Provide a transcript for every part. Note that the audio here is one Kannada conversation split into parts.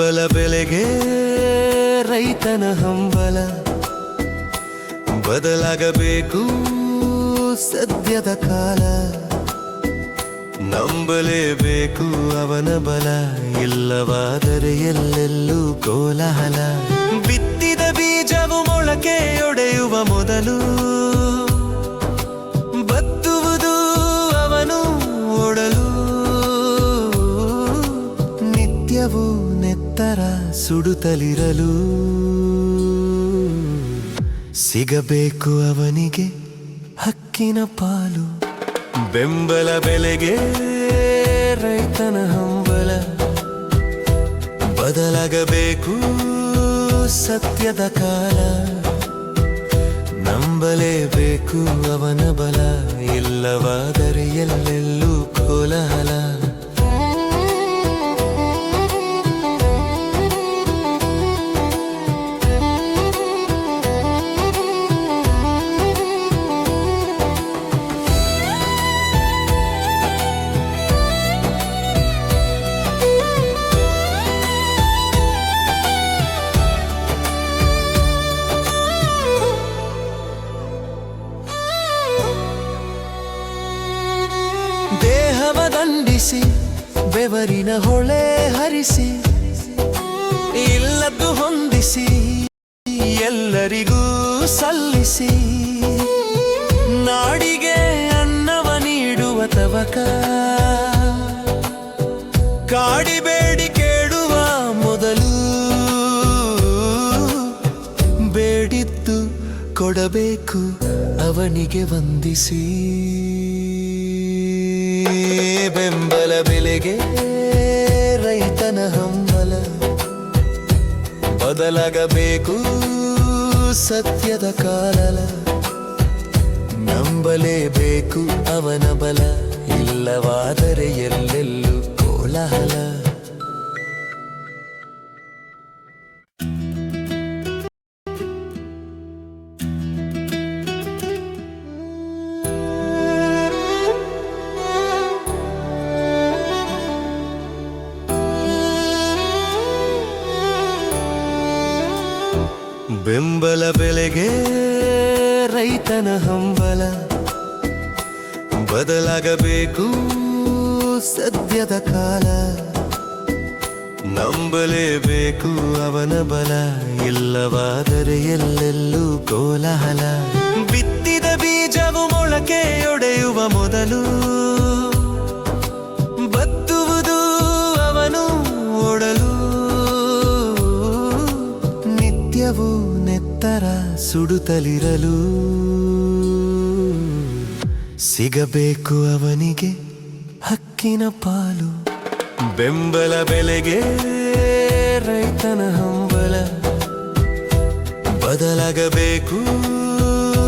ಬೆಂಬಲ ಬೆಲೆಗೆ ರೈತನ ಹಂಬಲ. ಬದಲಾಗಬೇಕು ಸದ್ಯದ ಕಾಲ. ನಂಬಲೇಬೇಕು ಅವನ ಬಲ. ಇಲ್ಲವಾದರೆ ಎಲ್ಲೆಲ್ಲೂ ಕೋಲಾಹಲ. ಬಿತ್ತಿದ ಬೀಜವು ಮೊಳಕೆಯೊಡೆಯುವ ಮೊದಲು ಸುಡುತ್ತಲಿರಲು ಸಿಗಬೇಕು ಅವನಿಗೆ ಹಕ್ಕಿನ ಪಾಲು. ಬೆಂಬಲ ಬೆಲೆಗೆ ರೈತನ ಹಂಬಲ. ಬದಲಾಗಬೇಕು ಸತ್ಯದ ಕಾಲ. ನಂಬಲೇಬೇಕು ಅವನ ಬಲ. ಇಲ್ಲವಾದರೆ ಎಲ್ಲೆಲ್ಲೂ ದಂಡಿಸಿ ಬೆವರಿನ ಹೊಳೆ ಹರಿಸಿ, ಇಲ್ಲದ್ದು ಹೊಂದಿಸಿ, ಎಲ್ಲರಿಗೂ ಸಲ್ಲಿಸಿ. ನಾಡಿಗೆ ಅನ್ನವ ನೀಡುವ ತವಕ ಕಾಡಿಬೇಡಿ ಕೇಳುವ ಮೊದಲು, ಬೇಡಿದ್ದು ಕೊಡಬೇಕು ಅವನಿಗೆ ವಂದಿಸಿ. ಬೆಂಬಲ ಬೆಲೆಗೆ ರೈತನ ಹಂಬಲ. ಬದಲಾಗಬೇಕು ಸತ್ಯದ ಕಾಲಲ. ನಂಬಲೇಬೇಕು ಅವನ ಬಲ. ಇಲ್ಲವಾದರೆ ಎಲ್ಲೆಲ್ಲೂ ಕೋಲಾಹಲ. ಬೆಂಬಲ ಬೆಲೆಗೆ ರೈತನ ಹಂಬಲ. ಬದಲಾಗಬೇಕು ಸದ್ಯದ ಕಾಲ. ನಂಬಲೇಬೇಕು ಅವನ ಬಲ. ಇಲ್ಲವಾದರೆ ಎಲ್ಲೆಲ್ಲೂ ಕೋಲಾಹಲ. ಬಿತ್ತಿದ ಬೀಜವು ಮೊಳಕೆಯೊಡೆಯುವ ಮೊದಲು ಸುಡುತ್ತಲಿರಲು ಸಿಗಬೇಕು ಅವನಿಗೆ ಹಕ್ಕಿನ ಪಾಲು. ಬೆಂಬಲ ಬೆಲೆಗೆ ರೈತನ ಹಂಬಲ. ಬದಲಾಗಬೇಕು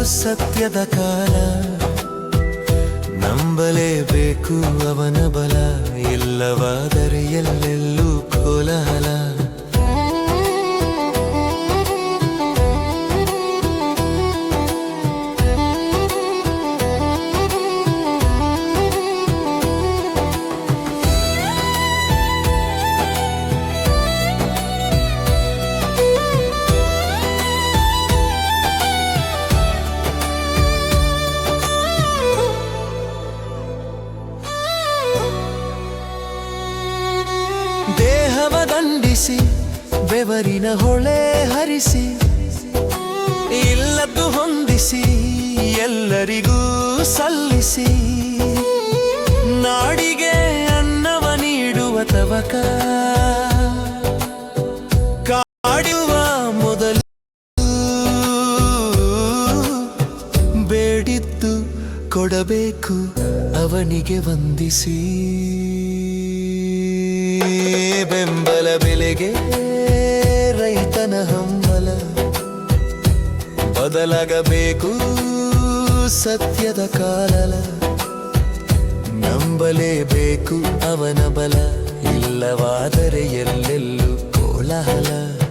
ಸತ್ಯದ ಕಾಲ. ನಂಬಲೇಬೇಕು ಅವನ ಬಲ. ಇಲ್ಲವಾದರೆ ಎಲ್ಲೆಲ್ಲೂ ಕೋಲಾಹಲ. ಬೆವರಿನ ಹೊಳೆ ಹರಿಸಿ, ಇಲ್ಲದ್ದು ಹೊಂದಿಸಿ, ಎಲ್ಲರಿಗೂ ಸಲ್ಲಿಸಿ. ನಾಡಿಗೆ ಅನ್ನವ ನೀಡುವ ತವಕ, ಕಾಡುವ ಮೊದಲು ಬೇಡಿದ್ದು ಕೊಡಬೇಕು ಅವನಿಗೆ ವಂದಿಸಿ. ಬೆಂಬಲ ಬೆಲೆಗೆ ರೈತನ ಹಂಬಲ. ಬದಲಾಗಬೇಕು ಸತ್ಯದ ಕಾಲಲ. ನಂಬಲೇಬೇಕು ಅವನ ಬಲ. ಇಲ್ಲವಾದರೆ ಎಲ್ಲೆಲ್ಲೂ ಕೋಲಾಹಲ.